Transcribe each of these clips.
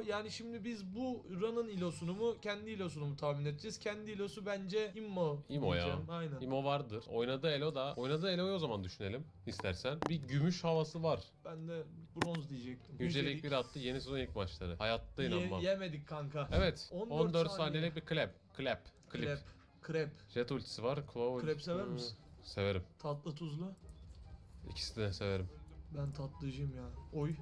Yani şimdi biz bu Ran'ın ilosunu mu kendi ilosunu mu tahmin edeceğiz? Kendi ilosu bence Immo. İmo ya. diyeceğim. Aynen. İmo vardır. Oynadığı Elo da. Oynadığı Elo'yu o zaman düşünelim istersen. Bir gümüş havası var. Ben de bronz diyecektim. Yücelik bir attı yeni sezon ilk maçları. Hayatta Ye- inanmam. yemedik kanka. Evet. 14 14, saniye. saniyelik bir clap. Clap. Clip. Krep. Krep. Jet ultisi var. Claw Krep ultisi- sever misin? Severim. Tatlı tuzlu. İkisini de severim. Ben tatlıcıyım ya. Oy.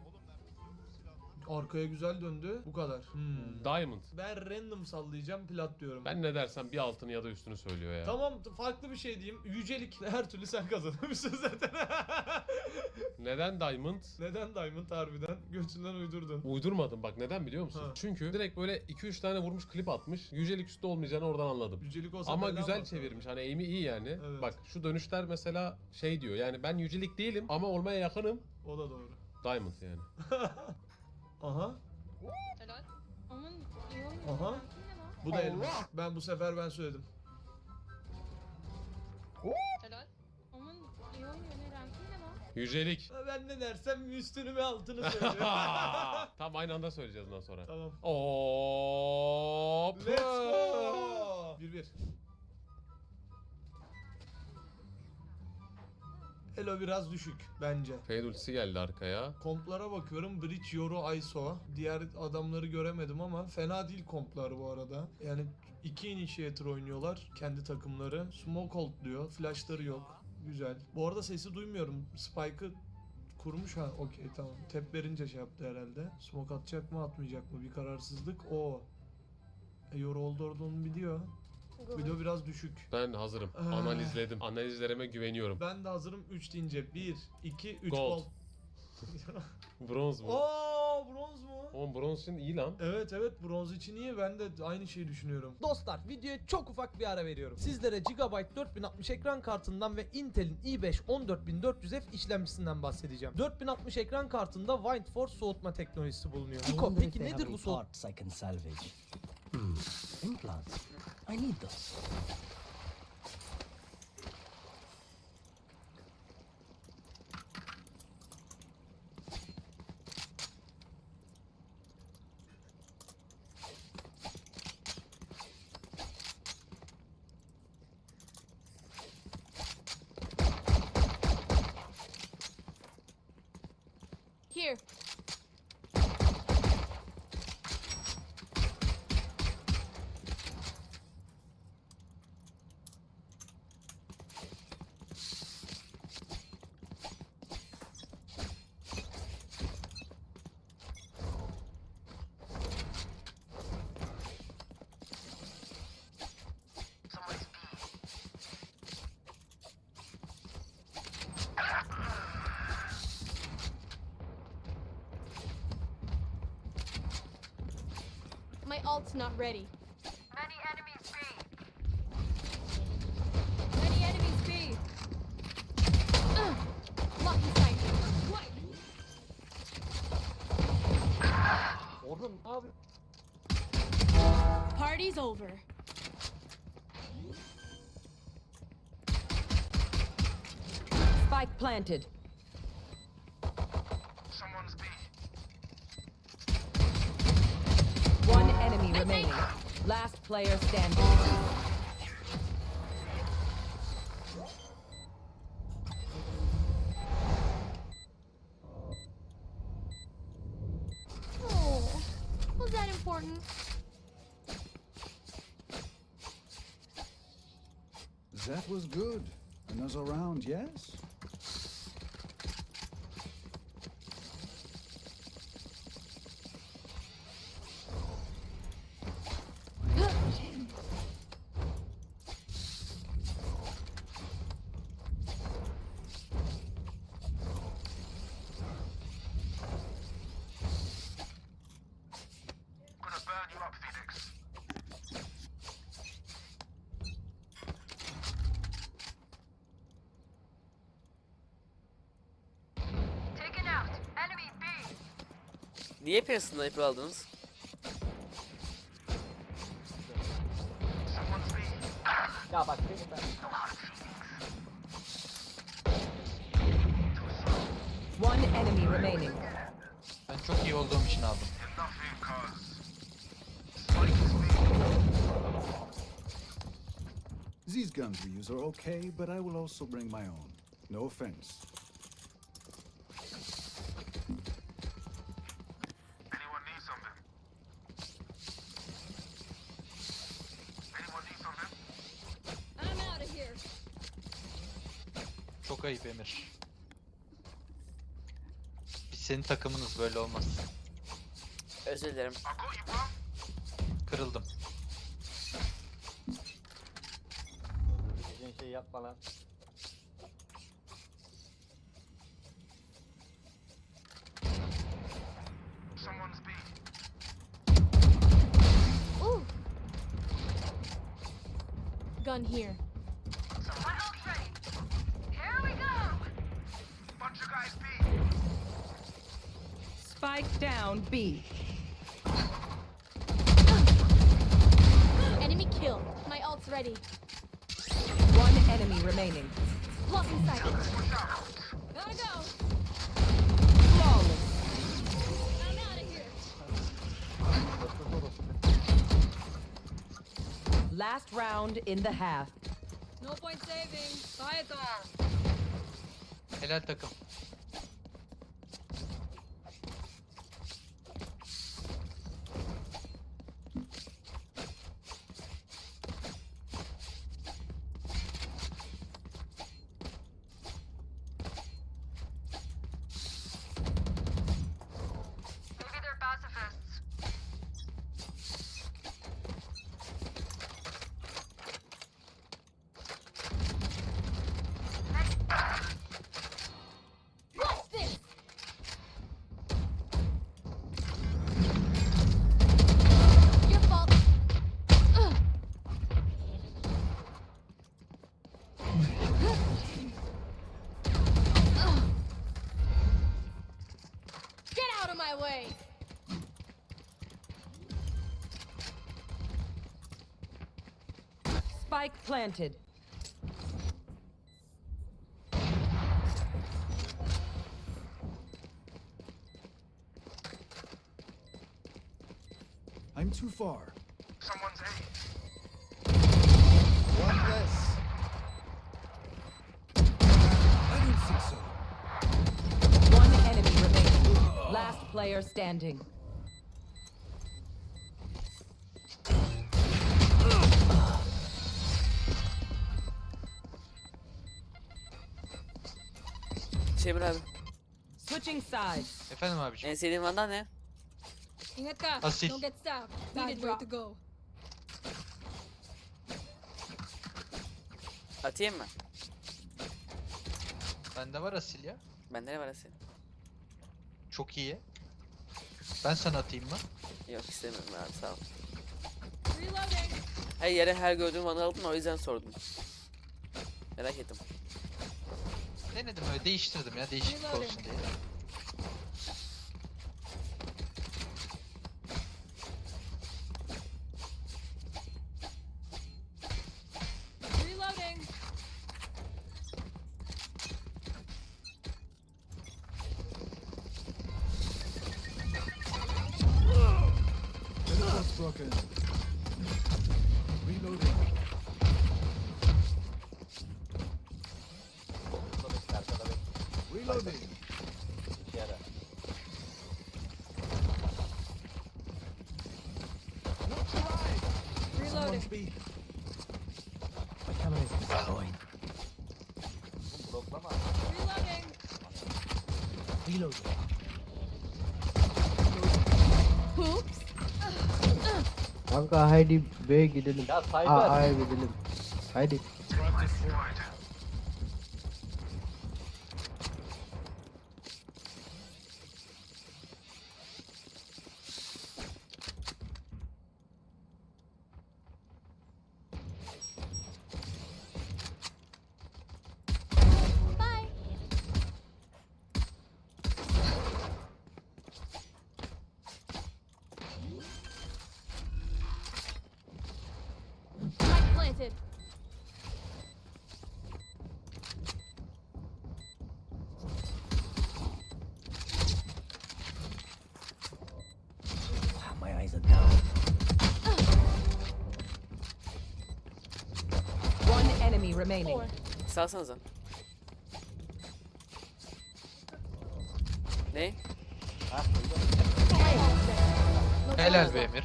Arkaya güzel döndü. Bu kadar. Hmm. Diamond. Ben random sallayacağım plat diyorum. Ben ne dersem bir altını ya da üstünü söylüyor ya. Tamam farklı bir şey diyeyim. Yücelik her türlü sen kazanmışsın zaten. Neden Diamond? Neden Diamond harbiden? Götünden uydurdun. Uydurmadım bak neden biliyor musun? Ha. Çünkü direkt böyle 2-3 tane vurmuş klip atmış. Yücelik üstü olmayacağını oradan anladım. Yücelik olsa Ama güzel çevirmiş. Hani aim'i iyi yani. Evet. Bak şu dönüşler mesela şey diyor. Yani ben yücelik değilim ama olmaya yakınım. O da doğru. Diamond yani. Aha. Helal. Aman iyi oynuyor. Aha. Bu da elmas. Ben bu sefer ben söyledim. Helal. Aman iyi oynuyor. Ne renk kim ne lan? Yücelik. Ben ne dersem üstünü ve altını söylüyorum. Tam aynı anda söyleyeceğiz ondan sonra. tamam. Hop. Let's go. 1-1. Elo biraz düşük bence. Fade ultisi geldi arkaya. Komplara bakıyorum. Bridge, Yoru, ISO. Diğer adamları göremedim ama fena değil komplar bu arada. Yani iki initiator oynuyorlar kendi takımları. Smoke hold diyor. Flashları yok. Güzel. Bu arada sesi duymuyorum. Spike'ı kurmuş ha. Okey tamam. Tep verince şey yaptı herhalde. Smoke atacak mı atmayacak mı? Bir kararsızlık. O. E, Yoru oldu orada onu biliyor. Video biraz düşük. Ben hazırım. Ah. Analizledim. Analizlerime güveniyorum. Ben de hazırım 3 deyince. 1, 2, 3 Gold. gol. Bronz mu? Aa bronz mu? Oğlum bronz için iyi lan. Evet evet bronz için iyi ben de aynı şeyi düşünüyorum. Dostlar videoya çok ufak bir ara veriyorum. Sizlere Gigabyte 4060 ekran kartından ve Intel'in i5 14400F işlemcisinden bahsedeceğim. 4060 ekran kartında Windforce soğutma teknolojisi bulunuyor. Niko peki nedir bu soğutma? pañitos. My alt's not ready. Many enemies B. Many enemies B. Ugh. Lucky sight. What? Party's over. Spike planted. Someone's B. One enemy remaining. Last player standing. Oh, was that important? That was good. Another round, yes? Niye sniper aldınız? Ya bak. One enemy remaining. Ben çok iyi olduğum için aldım. These guns we use are okay, but I will also bring my own. No offense. Ayıp Emir. Biz senin takımınız böyle olmaz. Özür dilerim. Kırıldım. Dediğin şeyi yapma lan. Ooh. Gun here. Spike down B. Enemy kill. My ult's ready. One enemy remaining. Blocking sight. Gotta go. Flawless. I'm out of here. Last round in the half. No point saving. Bye, Thor. Helal takım. Spike planted. I'm too far. Someone's A. One less. I don't think so. One enemy remaining. Last player standing. Şemir abi. Switching sides. Efendim abiciğim. En sevdiğin vandal ne? Ingat ka. Asil. Don't get. Need a way to go. Atayım mı? Bende var asil ya. Bende ne var Asil? Çok iyi. Ben sana atayım mı? Yok istemiyorum abi sağ ol. Reloading. Her yere her gördüğüm aldım da o yüzden sordum. Merak ettim. Denedim öyle değiştirdim ya değişiklik Reloading. olsun diye. Reloading. Teleport's broken. Reloading. Reloading. Reloading. B. My camera is destroyed. Reloading. Reloading. Oops. Kanka haydi B'ye gidelim. Ya Cyber. A, A'ya gidelim. Haydi. Bye. Spike planted. enemy remaining. Salsanıza. Ne? Helal be Emir.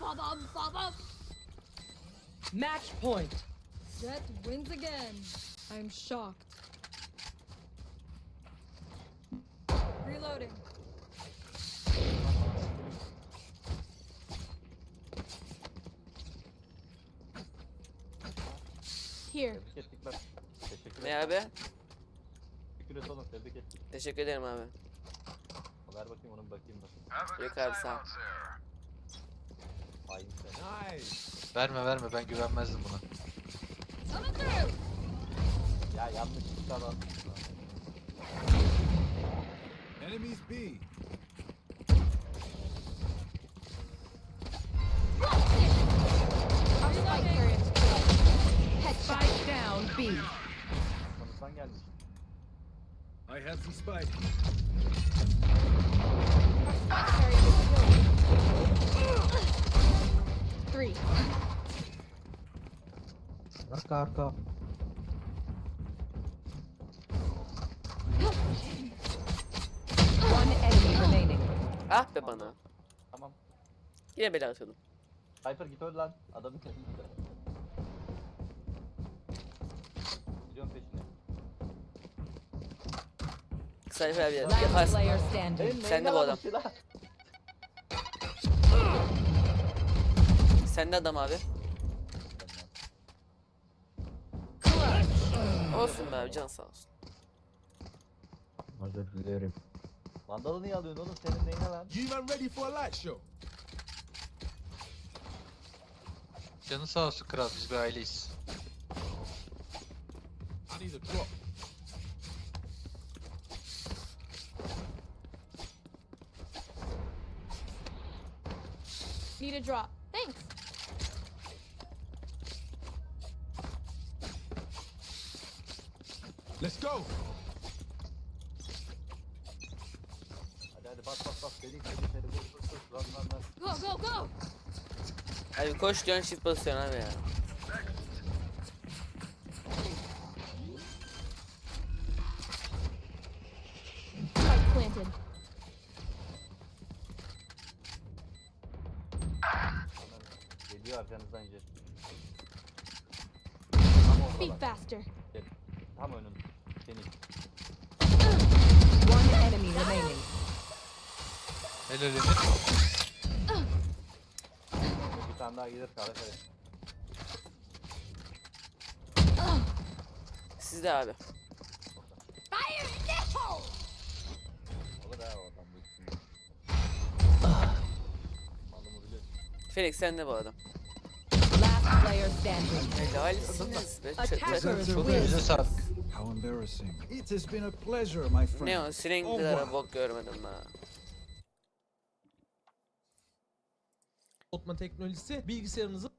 Babam babam. Match point. Jet wins again. I'm shocked. Reloading. Here. Ne abi? Teşekkür ederim abi. Ver bakayım onun bakayım bak. Yok abi sağ ol. Hain sen. Verme verme ben güvenmezdim buna. Coming through. Ya yanlış bir kalan. Enemies B. gelmiş. I have the spike. Three. Arka arka. One enemy remaining. Ah be bana. Tamam. Yine bela atıyordum. Cypher git öl lan. Adamın peşinde. Gidiyorum peşine. Sayfa abi yaparsın. Sen de bu adam. Sen de adam abi. Olsun be abi can sağ olsun. Özür dilerim. Vandalı niye alıyorsun oğlum? Senin neyine lan? Canı sağ olsun kral biz bir aileyiz. Need a drop. Thanks. Let's go. Hadi hadi bas bas bas. Lan lan lan. Go go go. Abi koş diyorsun shift basıyorsun abi ya. Spike planted. Geliyor arkanızdan jet. Tam faster. Tam önün. Senin. One enemy remaining. Helal Emir. Bir tane daha gelir kare. Siz de abi. Fire in the hole. Olur ha o adam bu ikisini. Malımı biliyorsun. Felix sen de bu adam. Player standing. Helalsiniz be. Ç- ç- Attackers Çok elinize sağlık. How embarrassing. It has been a pleasure, my friend. ne o sirenklilere bok görmedim ha. Soğutma teknolojisi bilgisayarınızı